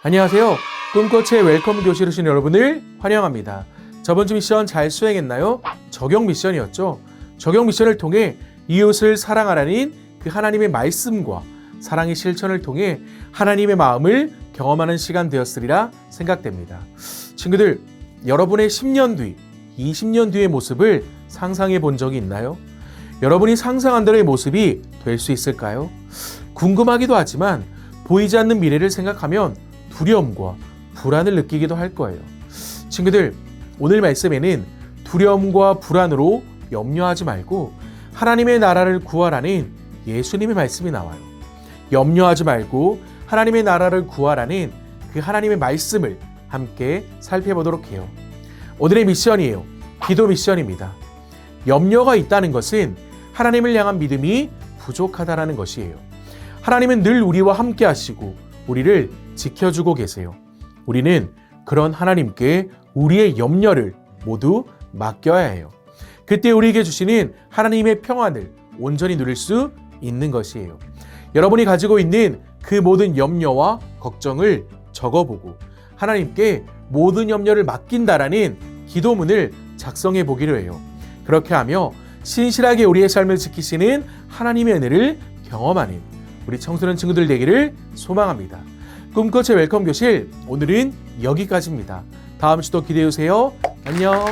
안녕하세요. 꿈꽃의 웰컴 교실 오신 여러분을 환영합니다. 저번 주 미션 잘 수행했나요? 적용 미션이었죠. 적용 미션을 통해 이웃을 사랑하라는 그 하나님의 말씀과 사랑의 실천을 통해 하나님의 마음을 경험하는 시간 되었으리라 생각됩니다. 친구들, 여러분의 10년 뒤, 20년 뒤의 모습을 상상해 본 적이 있나요? 여러분이 상상한 대로의 모습이 될 수 있을까요? 궁금하기도 하지만 보이지 않는 미래를 생각하면 두려움과 불안을 느끼기도 할 거예요. 친구들, 오늘 말씀에는 두려움과 불안으로 염려하지 말고 하나님의 나라를 구하라는 예수님의 말씀이 나와요. 염려하지 말고 하나님의 나라를 구하라는 그 하나님의 말씀을 함께 살펴보도록 해요. 오늘의 미션이에요. 기도 미션입니다. 염려가 있다는 것은 하나님을 향한 믿음이 부족하다라는 것이에요. 하나님은 늘 우리와 함께 하시고 우리를 지켜주고 계세요. 우리는 그런 하나님께 우리의 염려를 모두 맡겨야 해요. 그때 우리에게 주시는 하나님의 평안을 온전히 누릴 수 있는 것이에요. 여러분이 가지고 있는 그 모든 염려와 걱정을 적어보고 하나님께 모든 염려를 맡긴다라는 기도문을 작성해 보기로 해요. 그렇게 하며 신실하게 우리의 삶을 지키시는 하나님의 은혜를 경험하는 우리 청소년 친구들 되기를 소망합니다. 꿈꽃의 웰컴 교실 오늘은 여기까지입니다. 다음 주도 기대해 주세요. 안녕.